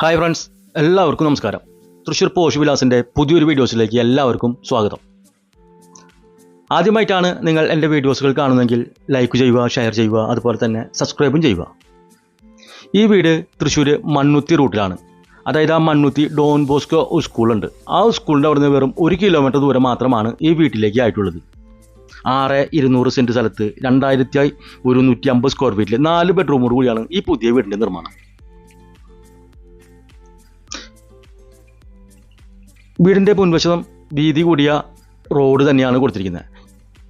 Hi friends എല്ലാവർക്കും നമസ്കാരം. Thrissur posh വിലാസിന്റെ പുതിയൊരു വീഡിയോസിലേക്ക് എല്ലാവർക്കും സ്വാഗതം. ആദ്യമായിട്ടാണ് നിങ്ങൾ എന്റെ വീഡിയോസുകൾ കാണുന്നെങ്കിൽ ലൈക്ക് ചെയ്യുക ഷെയർ ചെയ്യുക അതുപോലെ തന്നെ സബ്സ്ക്രൈബും ചെയ്യുക. ഈ വീട് തൃശ്ശൂർ മണ്ണുത്തി റൂട്ടിലാണ്. അതായത് ആ മണ്ണുത്തി ഡോൺ ബോസ്കോ സ്കൂളുണ്ട് ആ സ്കൂളിന്റെ അവിടെ നിന്ന് വെറും ഒരു കിലോമീറ്റർ ദൂരം മാത്രമാണ് ഈ വീട്ടിലേക്ക് ആയിട്ടുള്ളത്. ആറ് ഇരുന്നൂറ് സെന്റ് സ്ഥലത്ത് രണ്ടായിരത്തി ഒരുന്നൂറ്റി അമ്പത് സ്ക്വയർ ഫീറ്റിൽ നാല് ബെഡ്റൂമോട് കൂടിയാണ് ഈ പുതിയ വീടിന്റെ നിർമ്മാണം. വീടിന്റെ മുൻവശം വീതി കൂടിയ റോഡ് തന്നെയാണ് കൊടുത്തിരിക്കുന്നത്.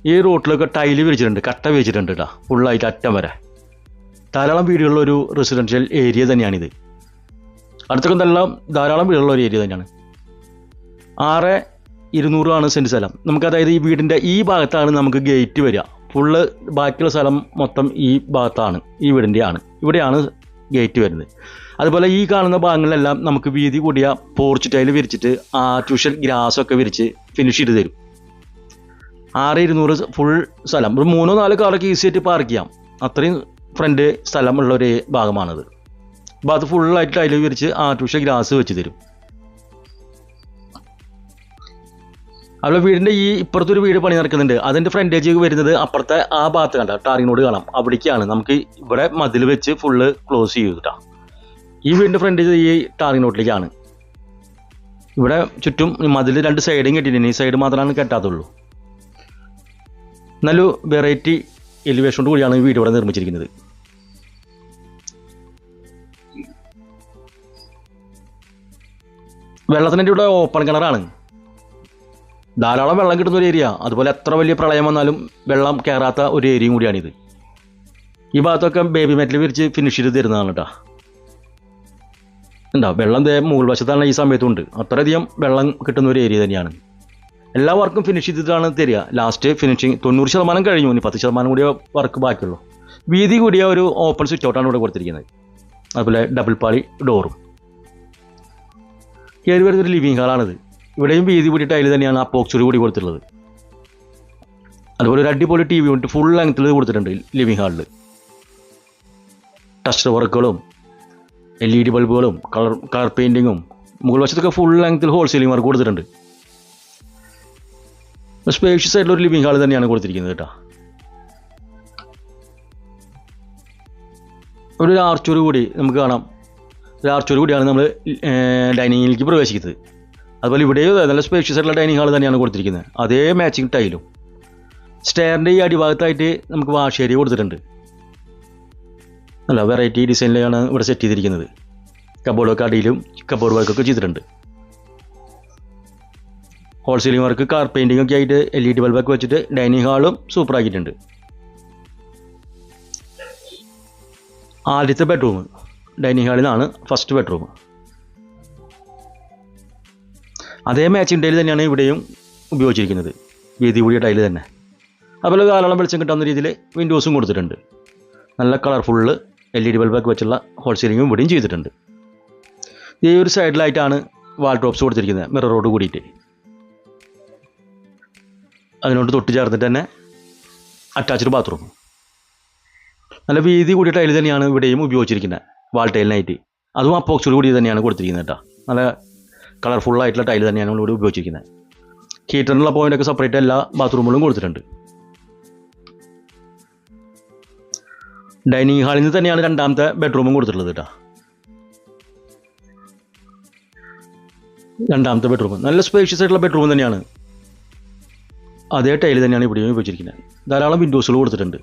ഈ റോട്ടിലൊക്കെ ടൈൽ വിരിച്ചിട്ടുണ്ട് കട്ട വിരിച്ചിട്ടുണ്ട് കേട്ടോ ഫുള്ളായിട്ട് അറ്റം വരെ. ധാരാളം വീടുകളുള്ള ഒരു റെസിഡൻഷ്യൽ ഏരിയ തന്നെയാണിത്. അടുത്തൊക്കെ നല്ല ധാരാളം വീടുള്ള ഒരു ഏരിയ തന്നെയാണ്. ആറ് ഇരുന്നൂറാണ് സെന്റ് സ്ഥലം. നമുക്ക് അതായത് ഈ വീടിന്റെ ഈ ഭാഗത്താണ് നമുക്ക് ഗേറ്റ് വരിക. ഫുള്ള് ബാക്കിയുള്ള സ്ഥലം മൊത്തം ഈ ഭാഗത്താണ് ഈ വീടിന്റെ ആണ് ഇവിടെയാണ് ഗേറ്റ് വരുന്നത് അതുപോലെ ഈ കാണുന്ന ഭാഗങ്ങളിലെല്ലാം നമുക്ക് വീതി കൂടിയ പോർച്ച് ടൈൽ വിരിച്ചിട്ട് ആർട്ടിഫിഷ്യൽ ഗ്രാസ് ഒക്കെ വിരിച്ച് ഫിനിഷ് ചെയ്ത് തരും. ആറ് ഇരുന്നൂറ് ഫുൾ സ്ഥലം. ഒരു മൂന്നോ നാലോ കാറൊക്കെ ഈസി ആയിട്ട് പാർക്ക് ചെയ്യാം. അത്രയും ഫ്രണ്ട് സ്ഥലമുള്ള ഒരു ഭാഗമാണത്. അപ്പോൾ അത് ഫുള്ളായിട്ട് ടൈൽ വിരിച്ച് ആർട്ടിഫിഷ്യൽ ഗ്രാസ് വെച്ച് തരും. അതുപോലെ വീടിന്റെ ഈ ഇപ്പുറത്തൊരു വീട് പണി നടക്കുന്നുണ്ട്. അതിന്റെ ഫ്രണ്ടേജ് വരുന്നത് അപ്പുറത്തെ ആ ഭാഗത്ത് കണ്ട ടാറിങ്ങിനോട് കാണാം. അവിടേക്കാണ്. നമുക്ക് ഇവിടെ മതിൽ വെച്ച് ഫുള്ള് ക്ലോസ് ചെയ്തിട്ടാ ഈ വീടിന്റെ ഫ്രണ്ടേജ് ഈ ടാറിങ്ങിനോട്ടിലേക്കാണ്. ഇവിടെ ചുറ്റും മതിൽ രണ്ട് സൈഡും കെട്ടിയിട്ടുണ്ട്. ഈ സൈഡ് മാത്രമാണ് കെട്ടാത്തുള്ളൂ. നല്ല വെറൈറ്റി എലിവേഷനോട് കൂടിയാണ് ഈ വീട് ഇവിടെ നിർമ്മിച്ചിരിക്കുന്നത്. വെള്ളത്തിന്റെ ഇവിടെ ഓപ്പൺ കിണറാണ് ധാരാളം വെള്ളം കിട്ടുന്ന ഒരു ഏരിയ അതുപോലെ എത്ര വലിയ പ്രളയം വന്നാലും വെള്ളം കയറാത്ത ഒരു ഏരിയയും കൂടിയാണിത്. ഈ ഭാഗത്തൊക്കെ ബേബി മെറ്റൽ വിരിച്ച് ഫിനിഷ് ചെയ്ത് തരുന്നതാണ് കേട്ടോ ഉണ്ടോ വെള്ളം ദേ മുകൾ വശത്താണ് ഈ സമയത്തുണ്ട്. അത്രയധികം വെള്ളം കിട്ടുന്ന ഒരു ഏരിയ തന്നെയാണ്. എല്ലാ വർക്കും ഫിനിഷ് ചെയ്തിട്ടാണ് തരിക. ലാസ്റ്റ് ഫിനിഷിങ് തൊണ്ണൂറ് ശതമാനം കഴിഞ്ഞു. ഇനി പത്ത് ശതമാനം കൂടിയ വർക്ക് ബാക്കിയുള്ളൂ. വീതി കൂടിയ ഒരു ഓപ്പൺ സ്വിച്ച് ഔട്ടാണ് ഇവിടെ കൊടുത്തിരിക്കുന്നത്. അതുപോലെ ഡബിൾ പാളി ഡോറും കയറി വരുന്നൊരു ലിവിങ് ഹാളാണിത് ഇവിടെയും വീതി കൂടി അതിൽ തന്നെയാണ് ആ അപ്പോക്സോട് കൂടി കൊടുത്തിട്ടുള്ളത്. അതുപോലെ ഒരു അടിപൊളി ടി വി യൂണിറ്റ് ഫുൾ ലെങ്ത്തിൽ കൊടുത്തിട്ടുണ്ട് ലിവിങ് ഹാളിൽ ടച്ച് വർക്കുകളും എൽ ഇ ഡി ബൾബുകളും കളർ കളർ പെയിന്റിങ്ങും മുകൾ വശത്തൊക്കെ ഫുൾ ലെങ്ത്തിൽ ഹോൾസെയിലിംഗ് വർക്ക് കൊടുത്തിട്ടുണ്ട്. സ്പേഷ്യസ് ആയിട്ടുള്ള ഒരു ലിവിങ് ഹാൾ തന്നെയാണ് കൊടുത്തിരിക്കുന്നത് കേട്ടോ. ഒരു ആർച്ചോട് കൂടി നമുക്ക് കാണാം. ഒരു ആർച്ചോട് കൂടിയാണ് നമ്മൾ ഡൈനിങ്ങിലേക്ക് പ്രവേശിക്കുന്നത്. അതുപോലെ ഇവിടെയും നല്ല സ്പേഷ്യസ് ആയിട്ടുള്ള ഡൈനിങ് ഹാൾ തന്നെയാണ് കൊടുത്തിരിക്കുന്നത്. അതേ മാച്ചിങ് ടൈലും സ്റ്റെയറിന്റെ ഈ അടിഭാഗത്തായിട്ട് നമുക്ക് വാഷ് ഏരിയ കൊടുത്തിട്ടുണ്ട്. നല്ല വെറൈറ്റി ഡിസൈനിലാണ് ഇവിടെ സെറ്റ് ചെയ്തിരിക്കുന്നത്. കബോർഡൊക്കെ അടിയിലും കബോർഡ് വർക്കൊക്കെ ചെയ്തിട്ടുണ്ട്. ഹോൾസെയിലിംഗ് വർക്ക് കാർ പെയിന്റിംഗ് ഒക്കെ ആയിട്ട് എൽ ഇ ഡി ബൾബൊക്കെ വെച്ചിട്ട് ഡൈനിങ് ഹാളും സൂപ്പർ ആക്കിയിട്ടുണ്ട്. ആദ്യത്തെ ബെഡ്റൂം ഡൈനിങ് ഹാളിൽ നിന്നാണ് ഫസ്റ്റ് ബെഡ്റൂം അതേ മാച്ചിങ് ടൈൽ തന്നെയാണ് ഇവിടെയും ഉപയോഗിച്ചിരിക്കുന്നത്. വീതി കൂടിയ ടൈൽ തന്നെ. അതുപോലെ ധാരാളം വെളിച്ചം കിട്ടാവുന്ന രീതിയിൽ വിൻഡോസും കൊടുത്തിട്ടുണ്ട്. നല്ല കളർഫുള്ള് എൽ ഇ ഡി ബൾബൊക്കെ വെച്ചുള്ള ഹോൾസെയിലിങ്ങും ഇവിടെയും ചെയ്തിട്ടുണ്ട്. ഈ ഒരു സൈഡിലായിട്ടാണ് വാൾ ഡ്രോപ്സ് കൊടുത്തിരിക്കുന്നത് മിററോട് കൂടിയിട്ട്. അതിനോട് തൊട്ട് ചേർന്നിട്ട് തന്നെ അറ്റാച്ച്ഡ് ബാത്റൂം നല്ല വീതി കൂടിയ ടൈൽ തന്നെയാണ് ഇവിടെയും ഉപയോഗിച്ചിരിക്കുന്നത് വാൾ ടൈലിനായിട്ട് അതും അപ്പോക്സോട് കൂടി തന്നെയാണ് കൊടുത്തിരിക്കുന്നത് കേട്ടോ. നല്ല കളർഫുൾ ആയിട്ടുള്ള ടൈൽ തന്നെയാണ് ഇവിടെ ഉപയോഗിച്ചിരിക്കുന്നത്. ഹീറ്ററിനുള്ള പോയിന്റൊക്കെ സെപ്പറേറ്റ് എല്ലാ ബാത്റൂമുകളും കൊടുത്തിട്ടുണ്ട്. ഡൈനിങ് ഹാളിൽ നിന്ന് തന്നെയാണ് രണ്ടാമത്തെ ബെഡ്റൂമും കൊടുത്തിട്ടുള്ളത് കേട്ടോ രണ്ടാമത്തെ ബെഡ്റൂം നല്ല സ്പേഷ്യസ് ആയിട്ടുള്ള ബെഡ്റൂം തന്നെയാണ്. അതേ ടൈൽ തന്നെയാണ് ഇവിടെയും ഉപയോഗിച്ചിരിക്കുന്നത്. ധാരാളം വിൻഡോസുകൾ കൊടുത്തിട്ടുണ്ട്.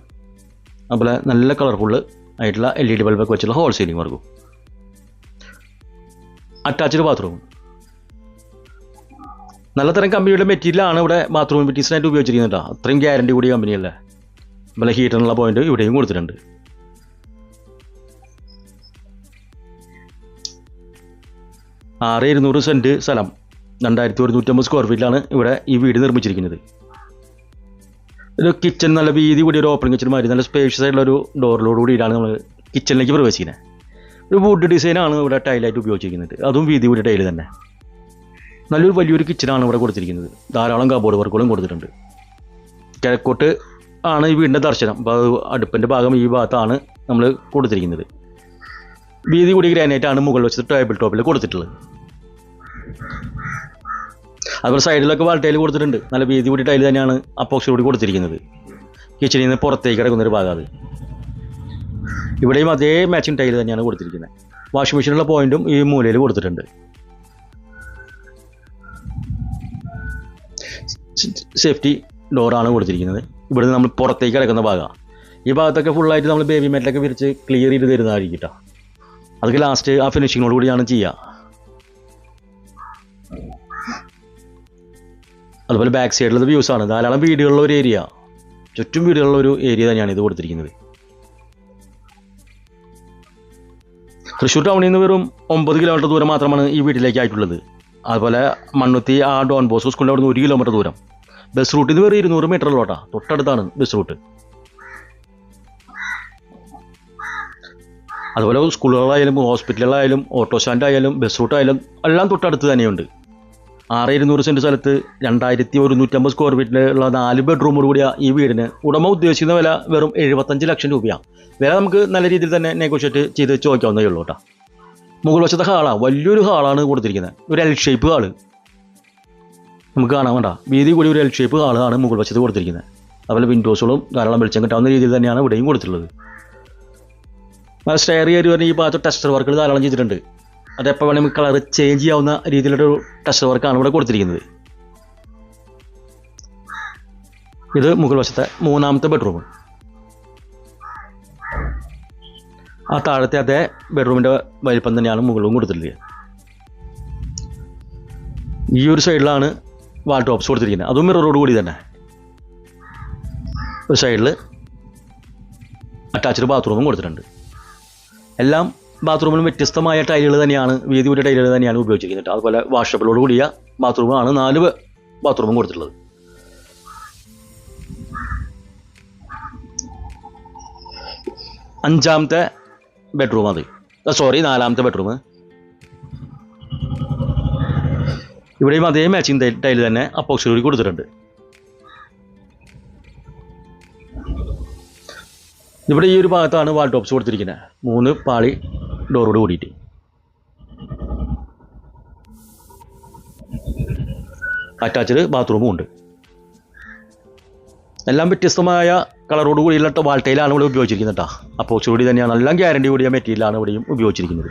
അതുപോലെ നല്ല കളർഫുൾ ആയിട്ടുള്ള എൽ ഇ ഡി ബൾബൊക്കെ വെച്ചുള്ള ഹോൾ സീലിംഗ് വർക്കും. അറ്റാച്ച്ഡ് ബാത്റൂം നല്ല തരം കമ്പനിയുടെ മെറ്റീരിയലാണ് ഇവിടെ ബാത്റൂം മെറ്റീരിയൽസിനായിട്ട് ഉപയോഗിച്ചിരിക്കുന്നത് കേട്ടോ. അത്രയും ഗ്യാരണ്ടി കൂടിയ കമ്പനിയല്ലേ. അതുപോലെ ഹീറ്ററിനുള്ള പോയിന്റ് ഇവിടെയും കൊടുത്തിട്ടുണ്ട്. ആറ് ഇരുന്നൂറ് സെന്റ് സ്ഥലം. രണ്ടായിരത്തി ഒരുന്നൂറ്റമ്പത് സ്ക്വയർ ഫീറ്റിലാണ് ഇവിടെ ഈ വീട് നിർമ്മിച്ചിരിക്കുന്നത്. ഒരു കിച്ചൺ നല്ല വീതി കൂടിയ ഒരു ഓപ്പൺ കിച്ചൺ മാതിരി നല്ല സ്പേഷ്യസ് ആയിട്ടുള്ള ഒരു ഡോറിലോട് കൂടിയിട്ടാണ് നമ്മൾ കിച്ചണിലേക്ക് പ്രവേശിക്കുന്നത്. ഒരു വുഡ് ഡിസൈനാണ് ഇവിടെ ടൈലായിട്ട് ഉപയോഗിച്ചിരിക്കുന്നത്. അതും വീതി കൂടിയ ടൈൽ തന്നെ. നല്ലൊരു വലിയൊരു കിച്ചനാണ് ഇവിടെ കൊടുത്തിരിക്കുന്നത്. ധാരാളം കബോർഡ് വർക്കുകളും കൊടുത്തിട്ടുണ്ട്. കിഴക്കോട്ട് ആണ് ഈ വീടിന്റെ ദർശനം. അപ്പോൾ അടുപ്പിന്റെ ഭാഗം ഈ ഭാഗത്താണ് നമ്മൾ കൊടുത്തിരിക്കുന്നത്. വീതി കൂടി ഗ്രാനൈറ്റ് ആണ് മുകളിൽ വെച്ചിട്ട് ടേബിൾ ടോപ്പിൽ കൊടുത്തിട്ടുള്ളത്. അതുപോലെ സൈഡിലൊക്കെ വാൾ ടൈൽ കൊടുത്തിട്ടുണ്ട്. നല്ല വീതി കൂടി ടൈൽ തന്നെയാണ് അപ്പോക്സി കൂടി കൊടുത്തിരിക്കുന്നത്. കിച്ചണിൽ നിന്ന് പുറത്തേക്ക് കിടക്കുന്നൊരു ഭാഗം അത്. ഇവിടെയും അതേ മാച്ചിങ് ടൈൽ തന്നെയാണ് കൊടുത്തിരിക്കുന്നത്. വാഷിംഗ് മെഷീനുള്ള പോയിന്റും ഈ മൂലയിൽ കൊടുത്തിട്ടുണ്ട്. സേഫ്റ്റി ഡോറാണ് കൊടുത്തിരിക്കുന്നത്. ഇവിടുന്ന് നമ്മൾ പുറത്തേക്ക് കിടക്കുന്ന ഭാഗമാണ് ഈ ഭാഗത്തൊക്കെ ഫുള്ളായിട്ട് നമ്മൾ ബേബി മെറ്റലൊക്കെ വിരിച്ച് ക്ലിയർ ചെയ്ത് തരുന്നതായിരിക്കും കേട്ടോ അതൊക്കെ ലാസ്റ്റ് ആ ഫിനിഷിങ്ങോട് കൂടിയാണ് ചെയ്യുക അതുപോലെ ബാക്ക് സൈഡിലത് ആണ്. ധാരാളം വീടുകളുള്ള ഒരു ഏരിയ ചുറ്റും വീടുകളുള്ള ഒരു ഏരിയ തന്നെയാണ് ഇത് കൊടുത്തിരിക്കുന്നത്. തൃശ്ശൂർ ടൗണിൽ നിന്ന് വെറും ഒമ്പത് കിലോമീറ്റർ ദൂരം മാത്രമാണ് ഈ വീട്ടിലേക്കായിട്ടുള്ളത് അതുപോലെ മണ്ണുത്തി ആ ഡോൺ ബോസ്കോ സ്കൂളിന്റെ അവിടെ നിന്ന് ഒരു കിലോമീറ്റർ ദൂരം. ബസ് റൂട്ട് നിന്ന് വെറും ഇരുന്നൂറ് മീറ്റർ ഉള്ളോട്ടാ തൊട്ടടുത്താണ് ബസ് റൂട്ട് അതുപോലെ സ്കൂളുകളായാലും ഹോസ്പിറ്റലുകളായാലും ഓട്ടോ സ്റ്റാൻഡ് ആയാലും ബസ് റൂട്ട് ആയാലും എല്ലാം തൊട്ടടുത്ത് തന്നെയുണ്ട്. ആറ് ഇരുന്നൂറ് സെന്റ് സ്ഥലത്ത് രണ്ടായിരത്തി ഒരുന്നൂറ്റമ്പത് സ്ക്വയർ ഫീറ്റിലുള്ള നാല് ബെഡ്റൂമോട് കൂടിയ ഈ വീടിന് ഉടമ ഉദ്ദേശിക്കുന്ന വില വെറും എഴുപത്തഞ്ച് ലക്ഷം രൂപയാണ് വില നമുക്ക് നല്ല രീതിയിൽ തന്നെ നെഗോഷിയേറ്റ് ചെയ്ത് ചോദിക്കാവുന്നതേ ഉള്ളൂ കേട്ടോ. മുകൾ വശത്തെ ഹാളാണ് വലിയൊരു ഹാളാണ് കൊടുത്തിരിക്കുന്നത്. ഒരു എൽ ഷേപ്പ് ഹാൾ. നമുക്ക് കാണാൻ വേണ്ട. വീതി കൂടി ഒരു എൽ ഷേപ്പ് ഹാളാണ് മുകൾ വശത്ത് കൊടുത്തിരിക്കുന്നത്. അതുപോലെ വിൻഡോസുകളും ധാരാളം വെളിച്ചം കിട്ടാവുന്ന രീതിയിൽ തന്നെയാണ് ഇവിടെയും കൊടുത്തിട്ടുള്ളത്. സ്റ്റെയർ ഏരി വരുന്ന ഈ ഭാഗത്ത് ടെസ്റ്റർ വർക്കുകൾ ധാരാളം ചെയ്തിട്ടുണ്ട്. അത് അതെപ്പോൾ വേണമെങ്കിൽ കളർ ചേഞ്ച് ചെയ്യാവുന്ന രീതിയിലൊരു ടെസ്റ്റർ വർക്കാണ് ഇവിടെ കൊടുത്തിരിക്കുന്നത്. ഇത് മുകൾ വശത്തെ മൂന്നാമത്തെ ബെഡ്റൂം ആ താഴത്തെ അതേ ബെഡ്റൂമിന്റെ വലിപ്പം തന്നെയാണ് മുകളിലും കൊടുത്തിട്ടുള്ളത്. ഈ ഒരു സൈഡിലാണ് വാൾ ടോപ്സ് കൊടുത്തിരിക്കുന്നത്. അതും മിററോട് കൂടി തന്നെ. ഒരു സൈഡിൽ അറ്റാച്ച്ഡ് ബാത്റൂമും കൊടുത്തിട്ടുണ്ട്. എല്ലാം ബാത്റൂമിലും വ്യത്യസ്തമായ ടൈലുകൾ തന്നെയാണ് വീതി കൂടിയ ടൈലുകൾ തന്നെയാണ് ഉപയോഗിച്ചിരിക്കുന്നത്. അതുപോലെ വാഷപ്പിലോട് കൂടിയ ബാത്റൂമാണ് നാല് ബാത്റൂമും കൊടുത്തിട്ടുള്ളത്. അഞ്ചാമത്തെ ബെഡ്റൂം അത്. സോറി നാലാമത്തെ ബെഡ്റൂം ഇവിടെയും അതേ മാച്ചിങ് ടൈൽ തന്നെ അപ്പോക്സിൽ കൂടി കൊടുത്തിട്ടുണ്ട്. ഇവിടെ ഈ ഒരു ഭാഗത്താണ് വാൾ ടോപ്സ് കൊടുത്തിരിക്കുന്നത്. മൂന്ന് പാളി ഡോറോട് കൂടിയിട്ട്. അറ്റാച്ച്ഡ് ബാത്റൂമും ഉണ്ട്. എല്ലാം വ്യത്യസ്തമായ കളറോട് കൂടിയുള്ള വാൾട്ടയിലാണ് ഇവിടെ ഉപയോഗിച്ചിരിക്കുന്നത് കേട്ടോ അപ്പോൾ കൂടി തന്നെയാണ്. എല്ലാം ഗ്യാരണ്ടി കൂടിയ മെറ്റീരിയലാണ് ഇവിടെയും ഉപയോഗിച്ചിരിക്കുന്നത്.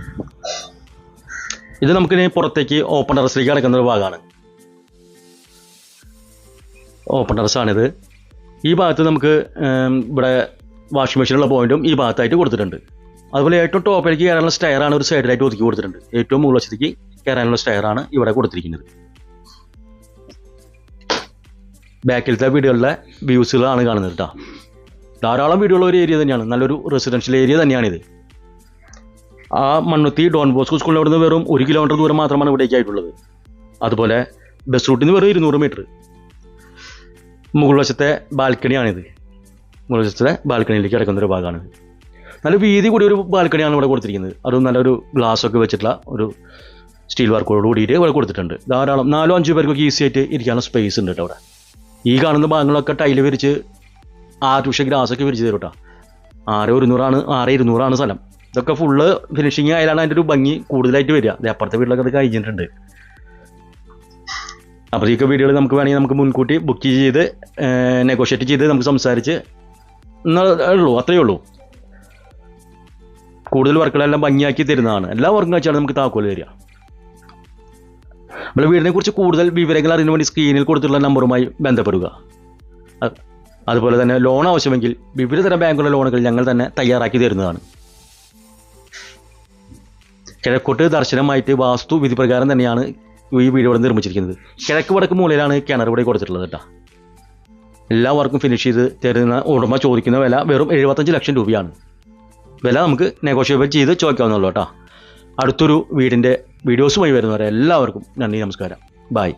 ഇത് നമുക്കിനി പുറത്തേക്ക് ഓപ്പൺ ടെറസിലേക്ക് കിടക്കുന്ന ഒരു ഭാഗമാണ്. ഓപ്പൺ ടെറസാണിത് ഈ ഭാഗത്ത് നമുക്ക് ഇവിടെ വാഷിംഗ് മെഷീനുള്ള പോയിന്റും ഈ ഭാഗത്തായിട്ട് കൊടുത്തിട്ടുണ്ട്. അതുപോലെ ഏറ്റവും ടോപ്പിലേക്ക് കയറാനുള്ള സ്റ്റയറാണ് ഒരു സൈഡിലായിട്ട് ഒതുക്കി കൊടുത്തിട്ടുണ്ട്. ഏറ്റവും മുകൾ വശത്തേക്ക് കയറാനുള്ള സ്റ്റയറാണ് ഇവിടെ കൊടുത്തിരിക്കുന്നത്. ബാക്കിലത്തെ വീടുകളിലെ വ്യൂസുകളാണ് കാണുന്നത് കേട്ടോ ധാരാളം വീടുകളുള്ള ഒരു ഏരിയ തന്നെയാണ്. നല്ലൊരു റെസിഡൻഷ്യൽ ഏരിയ തന്നെയാണിത്. ആ മണ്ണുത്തി ഡോൺ ബോസ്കോ സ്കൂളിൽ അവിടുന്ന് വെറും ഒരു കിലോമീറ്റർ ദൂരം മാത്രമാണ് ഇവിടേക്ക് ആയിട്ടുള്ളത്. അതുപോലെ ബസ് റൂട്ടിൽ നിന്ന് വെറും ഇരുന്നൂറ് മീറ്റർ മുകൾ വശത്തെ ബാൽക്കണിയാണിത് മുകൾ വശത്തെ ബാൽക്കണിയിലേക്ക് കിടക്കുന്ന ഒരു ഭാഗമാണ്. നല്ല വീതി കൂടി ഒരു ബാൽക്കണിയാണ് ഇവിടെ കൊടുത്തിരിക്കുന്നത്. അത് നല്ലൊരു ഗ്ലാസ് ഒക്കെ വെച്ചിട്ടുള്ള ഒരു സ്റ്റീൽ വർക്കോട് കൂടിയിട്ട് ഇവിടെ കൊടുത്തിട്ടുണ്ട്. ധാരാളം നാലോ അഞ്ചോ പേർക്കൊക്കെ ഈസി ആയിട്ട് ഇരിക്കാനുള്ള സ്പേസ് ഉണ്ട് കേട്ടോ അവിടെ. ഈ കാണുന്ന ഭാഗങ്ങളൊക്കെ ടൈൽ വിരിച്ച് ആർട്ടിഫിഷ്യൽ ഗ്ലാസ് ഒക്കെ വിരിച്ച് തരും കേട്ടോ. ആറ് ഒരുന്നൂറാണ് ആറ് ഇരുന്നൂറാണ് സ്ഥലം. ഇതൊക്കെ ഫുള്ള് ഫിനിഷിങ് ആയാലാണ് അതിന്റെ ഒരു ഭംഗി കൂടുതലായിട്ട് വരിക. അപ്പുറത്തെ വീട്ടിലൊക്കെ അത് കഴിഞ്ഞിട്ടുണ്ട്. അപ്പോൾ ഈ നമുക്ക് വേണമെങ്കിൽ നമുക്ക് മുൻകൂട്ടി ബുക്ക് ചെയ്ത് നെഗോഷിയേറ്റ് ചെയ്ത് നമുക്ക് സംസാരിച്ച് ഉള്ളൂ അത്രയേ ഉള്ളൂ. കൂടുതൽ വർക്കുകളെല്ലാം ഭംഗിയാക്കി തരുന്നതാണ്. എല്ലാ വർക്കും വെച്ചാണ് നമുക്ക് താക്കോൽ തരിക. നമ്മുടെ വീടിനെ കുറിച്ച് കൂടുതൽ വിവരങ്ങൾ അറിയാൻ വേണ്ടി സ്ക്രീനിൽ കൊടുത്തിട്ടുള്ള നമ്പറുമായി ബന്ധപ്പെടുക. അതുപോലെ തന്നെ ലോൺ ആവശ്യമെങ്കിൽ വിവിധ തരം ബാങ്കുകളുടെ ലോണുകൾ ഞങ്ങൾ തന്നെ തയ്യാറാക്കി തരുന്നതാണ്. കിഴക്കോട്ട് ദർശനമായിട്ട് വാസ്തു വിധി പ്രകാരം തന്നെയാണ് ഈ വീട് ഇവിടെ നിർമ്മിച്ചിരിക്കുന്നത്. കിഴക്ക് വടക്ക് മൂലയിലാണ് കിണർ ഇവിടെ കൊടുത്തിട്ടുള്ളത് കേട്ടോ. എല്ലാ വർക്കും ഫിനിഷ് ചെയ്ത് തരുന്ന ഉടമ ചോദിക്കുന്ന വില വെറും എഴുപത്തഞ്ച് ലക്ഷം രൂപയാണ്. വില നമുക്ക് നെഗോഷിയബിൾ ചെയ്ത് ചോദിക്കാവുന്നുള്ളൂ കേട്ടോ. അടുത്തൊരു വീടിന്റെ വീഡിയോസുമായി വരുന്നവരെ എല്ലാവർക്കും നന്ദി നമസ്കാരം. ബായ്